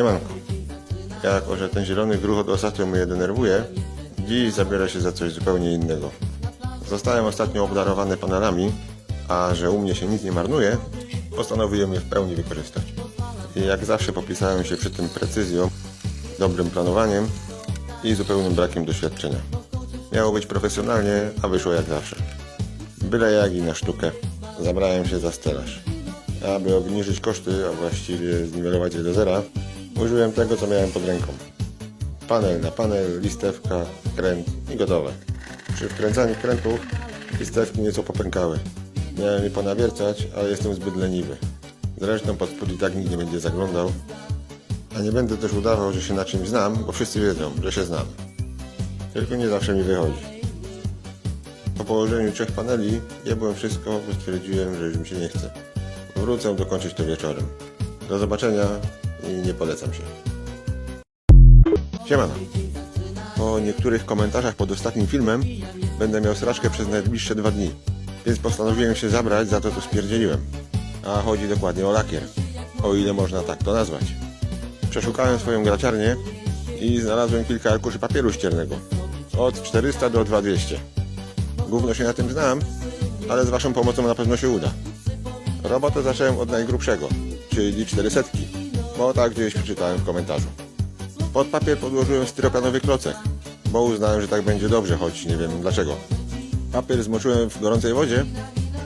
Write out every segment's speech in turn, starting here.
Siemanko. Jako, że ten zielony gruchot ostatnio mnie denerwuje, dziś zabiorę się za coś zupełnie innego. Zostałem ostatnio obdarowany panelami, a że u mnie się nic nie marnuje, postanowiłem je w pełni wykorzystać. I jak zawsze popisałem się przy tym precyzją, dobrym planowaniem i zupełnym brakiem doświadczenia. Miało być profesjonalnie, a wyszło jak zawsze. Byle jak i na sztukę. Zabrałem się za stelaż. Aby obniżyć koszty, a właściwie zniwelować je do zera, użyłem tego, co miałem pod ręką. Panel na panel, listewka, kręt i gotowe. Przy wkręcaniu krętów listewki nieco popękały. Miałem je ponawiercać, ale jestem zbyt leniwy. Zresztą pod spód i tak nikt nie będzie zaglądał. A nie będę też udawał, że się na czymś znam, bo wszyscy wiedzą, że się znam. Tylko nie zawsze mi wychodzi. Po położeniu trzech paneli jebłem wszystko, bo stwierdziłem, że już mi się nie chce. Wrócę dokończyć to wieczorem. Do zobaczenia i nie polecam się. Siemano. Po niektórych komentarzach pod ostatnim filmem będę miał straczkę przez najbliższe dwa dni, więc postanowiłem się zabrać za to, co spierdzieliłem. A chodzi dokładnie o lakier, o ile można tak to nazwać. Przeszukałem swoją graciarnię i znalazłem kilka arkuszy papieru ściernego. Od 400 do 2200. Gówno się na tym znam, ale z waszą pomocą na pewno się uda. Robotę zacząłem od najgrubszego, czyli 400, bo tak gdzieś przeczytałem w komentarzu. Pod papier podłożyłem styropianowy klocek, bo uznałem, że tak będzie dobrze, choć nie wiem dlaczego. Papier zmoczyłem w gorącej wodzie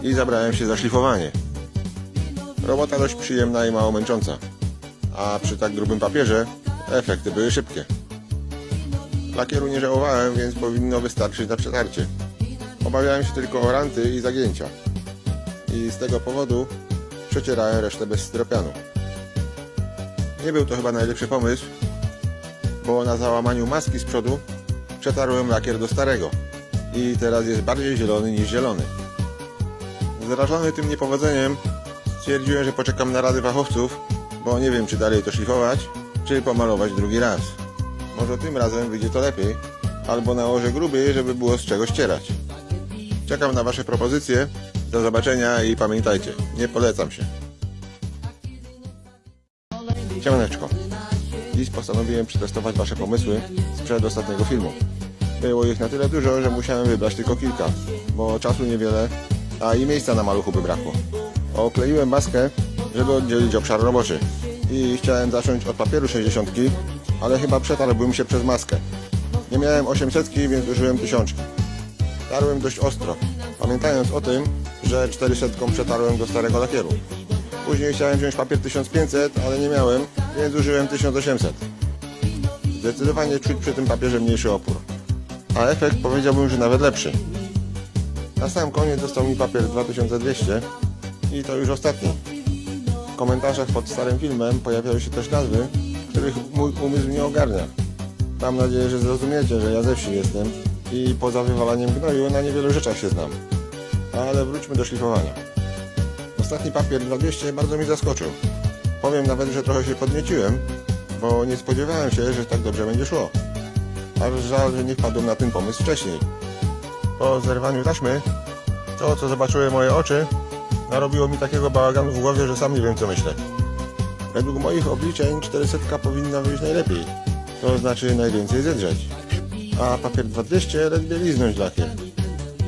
i zabrałem się za szlifowanie. Robota dość przyjemna i mało męcząca, a przy tak grubym papierze efekty były szybkie. Lakieru nie żałowałem, więc powinno wystarczyć na przetarcie. Obawiałem się tylko o ranty i zagięcia. I z tego powodu przecierałem resztę bez styropianu. Nie był to chyba najlepszy pomysł, bo na załamaniu maski z przodu przetarłem lakier do starego i teraz jest bardziej zielony niż zielony. Zrażony tym niepowodzeniem stwierdziłem, że poczekam na rady fachowców, bo nie wiem czy dalej to szlifować, czy pomalować drugi raz. Może tym razem wyjdzie to lepiej, albo nałożę gruby, żeby było z czego ścierać. Czekam na Wasze propozycje. Do zobaczenia i pamiętajcie, nie polecam się. Siemaneczko. Dziś postanowiłem przetestować Wasze pomysły sprzed ostatniego filmu. Było ich na tyle dużo, że musiałem wybrać tylko kilka, bo czasu niewiele, a i miejsca na maluchu by brakło. Okleiłem maskę, żeby oddzielić obszar roboczy. I chciałem zacząć od papieru 60, ale chyba przetarłbym się przez maskę. Nie miałem 800, więc użyłem tysiączki. Tarłem dość ostro, pamiętając o tym, że 400 przetarłem do starego lakieru. Później chciałem wziąć papier 1500, ale nie miałem, więc użyłem 1800. Zdecydowanie czuć przy tym papierze mniejszy opór. A efekt powiedziałbym, że nawet lepszy. Na sam koniec dostał mi papier 2200 i to już ostatni. W komentarzach pod starym filmem pojawiały się też nazwy, których mój umysł nie ogarnia. Mam nadzieję, że zrozumiecie, że ja ze wsi jestem i poza wywalaniem gnoju na niewielu rzeczach się znam. Ale wróćmy do szlifowania. Ostatni papier 200 bardzo mi zaskoczył. Powiem nawet, że trochę się podnieciłem, bo nie spodziewałem się, że tak dobrze będzie szło. Aż żal, że nie wpadłem na ten pomysł wcześniej. Po zerwaniu taśmy, to co zobaczyły moje oczy, narobiło mi takiego bałaganu w głowie, że sam nie wiem co myślę. Według moich obliczeń 400 powinna wyjść najlepiej, to znaczy najwięcej zedrzeć. A papier 200 ledwie liznąć lakier.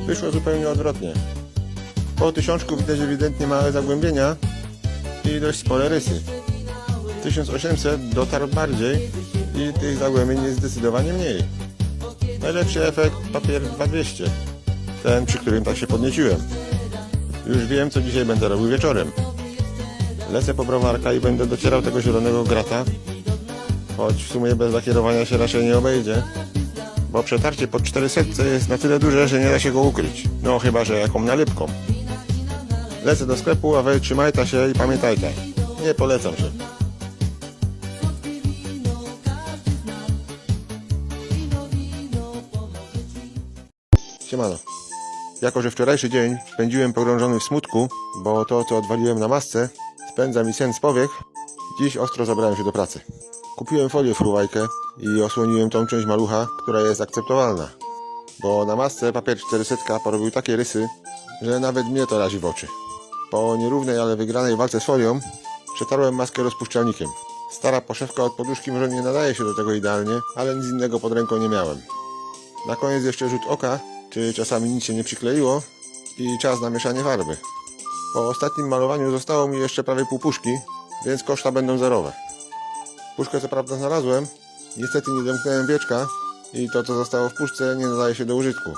Wyszło zupełnie odwrotnie. Po tysiączku widać ewidentnie małe zagłębienia i dość spore rysy. 1800 dotarł bardziej i tych zagłębień jest zdecydowanie mniej. Najlepszy efekt papier 2200. Ten, przy którym tak się podnieciłem. Już wiem, co dzisiaj będę robił wieczorem. Lecę po browarka i będę docierał tego zielonego grata, choć w sumie bez lakierowania się raczej nie obejdzie, bo przetarcie pod 400 jest na tyle duże, że nie da się go ukryć. No chyba, że jaką nalepką. Lecę do sklepu, a wy trzymajcie się i pamiętajcie, nie polecam się. Siemano. Jako, że wczorajszy dzień spędziłem pogrążony w smutku, bo to, co odwaliłem na masce, spędza mi sen z powiek, dziś ostro zabrałem się do pracy. Kupiłem folię fruwajkę i osłoniłem tą część malucha, która jest akceptowalna. Bo na masce papier 400 porobił takie rysy, że nawet mnie to razi w oczy. Po nierównej, ale wygranej walce z folią, przetarłem maskę rozpuszczalnikiem. Stara poszewka od poduszki może nie nadaje się do tego idealnie, ale nic innego pod ręką nie miałem. Na koniec jeszcze rzut oka, czy czasami nic się nie przykleiło i czas na mieszanie farby. Po ostatnim malowaniu zostało mi jeszcze prawie pół puszki, więc koszta będą zerowe. Puszkę co prawda znalazłem, niestety nie domknąłem wieczka i to co zostało w puszce nie nadaje się do użytku.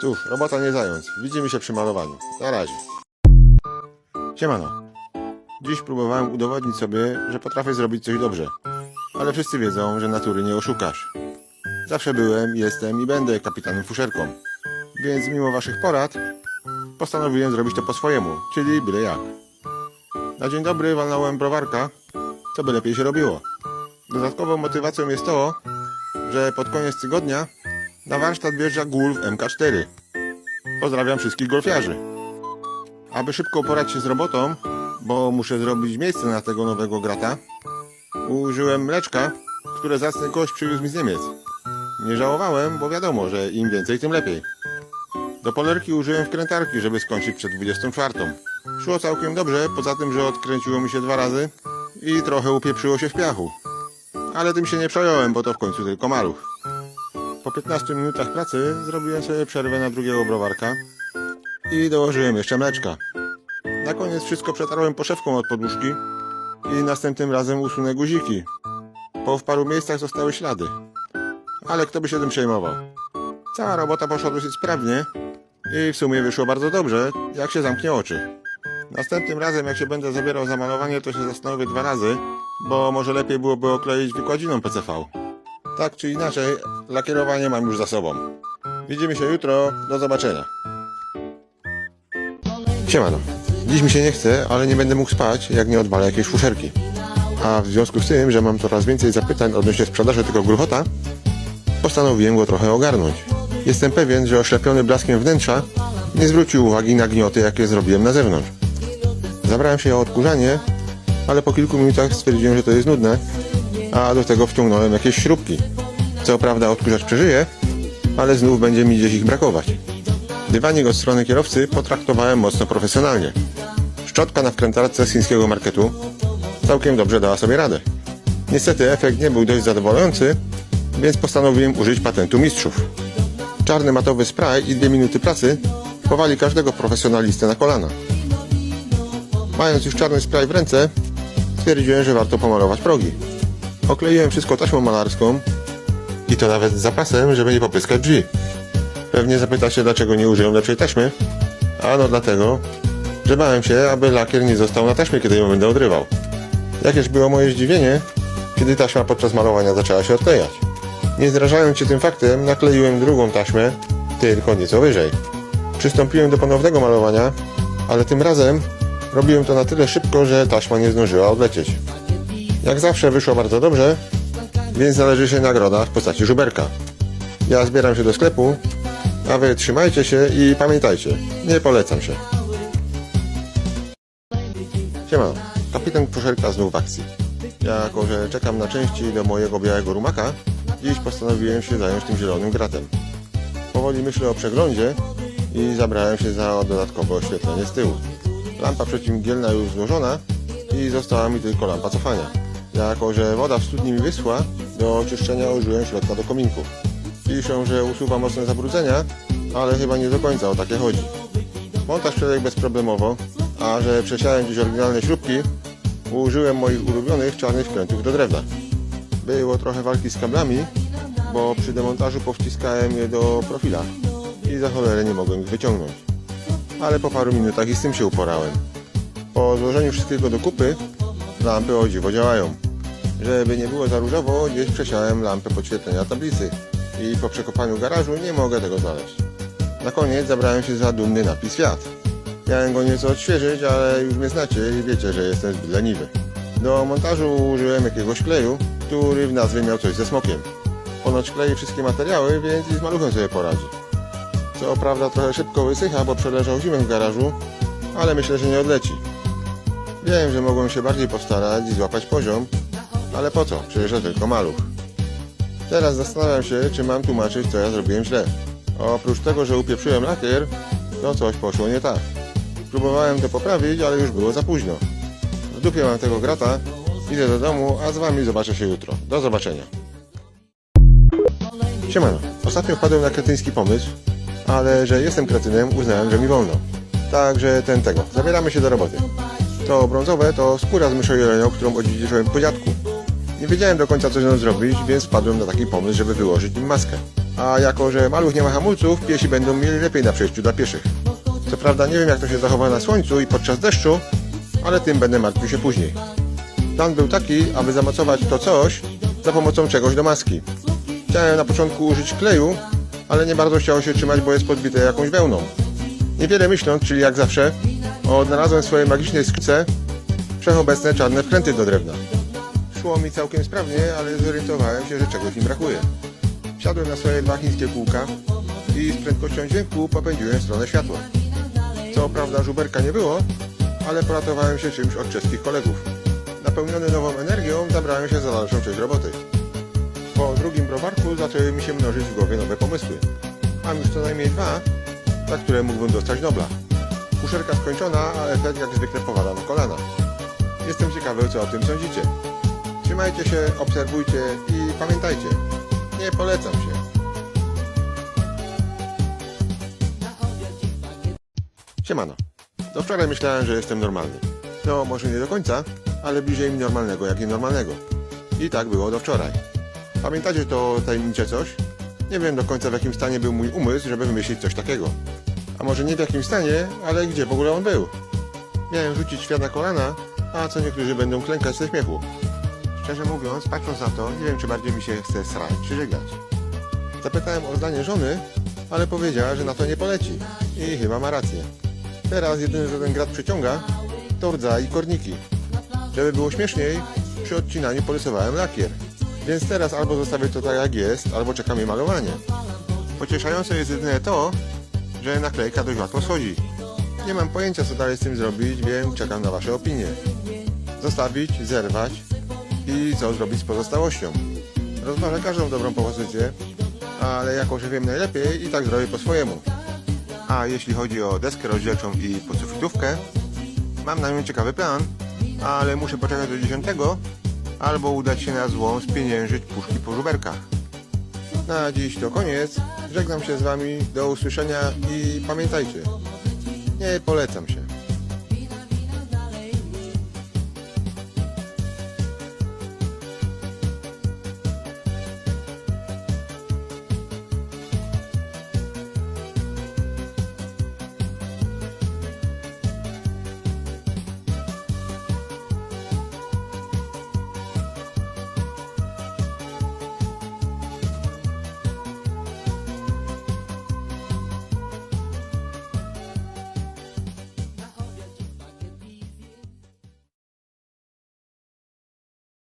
Cóż, robota nie zając. Widzimy się przy malowaniu. Na razie. Siemano. Dziś próbowałem udowodnić sobie, że potrafię zrobić coś dobrze. Ale wszyscy wiedzą, że natury nie oszukasz. Zawsze byłem, jestem i będę kapitanem fuszerką. Więc mimo waszych porad, postanowiłem zrobić to po swojemu, czyli byle jak. Na dzień dobry walnąłem browarka, co by lepiej się robiło. Dodatkową motywacją jest to, że pod koniec tygodnia na warsztat wjeżdża Gulf MK4. Pozdrawiam wszystkich golfiarzy. Aby szybko uporać się z robotą, bo muszę zrobić miejsce na tego nowego grata, użyłem mleczka, które zacny gość przywiózł mi z Niemiec. Nie żałowałem, bo wiadomo, że im więcej, tym lepiej. Do polerki użyłem wkrętarki, żeby skończyć przed 24. Szło całkiem dobrze, poza tym, że odkręciło mi się dwa razy i trochę upieprzyło się w piachu. Ale tym się nie przejąłem, bo to w końcu tylko maluch. Po 15 minutach pracy zrobiłem sobie przerwę na drugiego browarka i dołożyłem jeszcze mleczka. Na koniec wszystko przetarłem poszewką od poduszki i następnym razem usunę guziki, bo w paru miejscach zostały ślady. Ale kto by się tym przejmował? Cała robota poszła dosyć sprawnie i w sumie wyszło bardzo dobrze, jak się zamknie oczy. Następnym razem, jak się będę zabierał za malowanie, to się zastanowię dwa razy, bo może lepiej byłoby okleić wykładziną PCV. Tak czy inaczej, lakierowanie mam już za sobą. Widzimy się jutro, do zobaczenia. Siemano. Dziś mi się nie chce, ale nie będę mógł spać, jak nie odwalę jakiejś fuszerki. A w związku z tym, że mam coraz więcej zapytań odnośnie sprzedaży tego gruchota, postanowiłem go trochę ogarnąć. Jestem pewien, że oślepiony blaskiem wnętrza nie zwrócił uwagi na gnioty, jakie zrobiłem na zewnątrz. Zabrałem się o odkurzanie, ale po kilku minutach stwierdziłem, że to jest nudne, a do tego wciągnąłem jakieś śrubki. Co prawda odkurzacz przeżyje, ale znów będzie mi gdzieś ich brakować. Dywanik od strony kierowcy potraktowałem mocno profesjonalnie. Szczotka na wkrętarce z chińskiego marketu całkiem dobrze dała sobie radę. Niestety efekt nie był dość zadowalający, więc postanowiłem użyć patentu mistrzów. Czarny matowy spray i dwie minuty pracy powali każdego profesjonalistę na kolana. Mając już czarny spray w ręce, stwierdziłem, że warto pomalować progi. Okleiłem wszystko taśmą malarską i to nawet z zapasem, żeby nie popyskać drzwi. Pewnie zapyta się, dlaczego nie użyłem lepszej taśmy. Ano dlatego, że bałem się, aby lakier nie został na taśmie, kiedy ją będę odrywał. Jakież było moje zdziwienie, kiedy taśma podczas malowania zaczęła się odklejać. Nie zrażając się tym faktem, nakleiłem drugą taśmę, tylko nieco wyżej. Przystąpiłem do ponownego malowania, ale tym razem robiłem to na tyle szybko, że taśma nie zdążyła odlecieć. Jak zawsze wyszło bardzo dobrze, więc należy się nagroda w postaci żuberka. Ja zbieram się do sklepu, a wy trzymajcie się i pamiętajcie, nie polecam się. Siema, kapitan Puszelka znów w akcji. Jako, że czekam na części do mojego białego rumaka, dziś postanowiłem się zająć tym zielonym gratem. Powoli myślę o przeglądzie i zabrałem się za dodatkowe oświetlenie z tyłu. Lampa przeciwmgielna już złożona i została mi tylko lampa cofania. Jako, że woda w studni mi wyschła, do oczyszczenia użyłem środka do kominków. Piszą, że usuwa mocne zabrudzenia, ale chyba nie do końca o takie chodzi. Montaż przebiegł bezproblemowo, a że przesiałem dziś oryginalne śrubki, użyłem moich ulubionych czarnych wkrętów do drewna. Było trochę walki z kablami, bo przy demontażu powciskałem je do profila i za cholerę nie mogłem ich wyciągnąć. Ale po paru minutach i z tym się uporałem. Po złożeniu wszystkiego do kupy, lampy o dziwo działają. Żeby nie było za różowo, gdzieś przesiałem lampę podświetlenia tablicy i po przekopaniu garażu nie mogę tego znaleźć. Na koniec zabrałem się za dumny napis Fiat. Miałem go nieco odświeżyć, ale już mnie znacie i wiecie, że jestem zbyt leniwy. Do montażu użyłem jakiegoś kleju, który w nazwie miał coś ze smokiem. Ponoć klei wszystkie materiały, więc i z maluchem sobie poradzi. Co prawda trochę szybko wysycha, bo przeleżał zimę w garażu, ale myślę, że nie odleci. Wiem, że mogłem się bardziej postarać i złapać poziom, ale po co? Przecież to tylko maluch. Teraz zastanawiam się, czy mam tłumaczyć, co ja zrobiłem źle. Oprócz tego, że upieprzyłem lakier, to coś poszło nie tak. Próbowałem to poprawić, ale już było za późno. W dupie mam tego grata Idę do domu, a z wami zobaczę się jutro. Do zobaczenia. Siemano. Ostatnio wpadłem na kretyński pomysł, ale że jestem kretynem, uznałem, że mi wolno. Także ten tego. Zabieramy się do roboty. To brązowe to skóra z myszojelenią, którą odziedziczyłem po dziadku. Nie wiedziałem do końca co z nią zrobić, więc wpadłem na taki pomysł, żeby wyłożyć nim maskę. A jako, że maluch nie ma hamulców, piesi będą mieli lepiej na przejściu dla pieszych. Co prawda nie wiem jak to się zachowa na słońcu i podczas deszczu, ale tym będę martwił się później. Plan był taki, aby zamocować to coś za pomocą czegoś do maski. Chciałem na początku użyć kleju, ale nie bardzo chciało się trzymać, bo jest podbite jakąś wełną. Niewiele myśląc, czyli jak zawsze, odnalazłem w swojej magicznej skrzynce wszechobecne czarne wkręty do drewna. Szło mi całkiem sprawnie, ale zorientowałem się, że czegoś mi brakuje. Wsiadłem na swoje dwa chińskie kółka i z prędkością dźwięku popędziłem w stronę światła. Co prawda żuberka nie było, ale poratowałem się czymś od czeskich kolegów. Napełniony nową energią zabrałem się za dalszą część roboty. Po drugim browarku zaczęły mi się mnożyć w głowie nowe pomysły. Mam już co najmniej dwa, za które mógłbym dostać Nobla. Kuszerka skończona, a efekt jak zwykle powala na kolana. Jestem ciekawy, co o tym sądzicie. Trzymajcie się, obserwujcie i pamiętajcie, nie polecam się. Siemano. Do wczoraj myślałem, że jestem normalny. No, może nie do końca, ale bliżej mi normalnego jak nienormalnego. I tak było do wczoraj. Pamiętacie to tajemnicze coś? Nie wiem do końca w jakim stanie był mój umysł, żeby wymyślić coś takiego. A może nie w jakim stanie, ale gdzie w ogóle on był? Miałem rzucić świat na kolana, a co niektórzy będą klękać ze śmiechu. Szczerze mówiąc, patrząc na to, nie wiem czy bardziej mi się chce srać czy żygać. Zapytałem o zdanie żony, ale powiedziała, że na to nie poleci. I chyba ma rację. Teraz jedyny, co ten grat przyciąga, to rdza i korniki. Żeby było śmieszniej, przy odcinaniu porysowałem lakier. Więc teraz albo zostawię to tak jak jest, albo czeka mnie malowanie. Pocieszające jest jedynie to, że naklejka dość łatwo schodzi. Nie mam pojęcia co dalej z tym zrobić, więc czekam na Wasze opinie. Zostawić, zerwać i co zrobić z pozostałością. Rozważę każdą dobrą propozycję, ale jako że wiem najlepiej i tak zrobię po swojemu. A jeśli chodzi o deskę rozdzielczą i podsufitówkę, mam na nią ciekawy plan, ale muszę poczekać do 10 albo udać się na złą spieniężyć puszki po żuberkach. Na dziś to koniec. Żegnam się z Wami. Do usłyszenia i pamiętajcie, nie polecam się.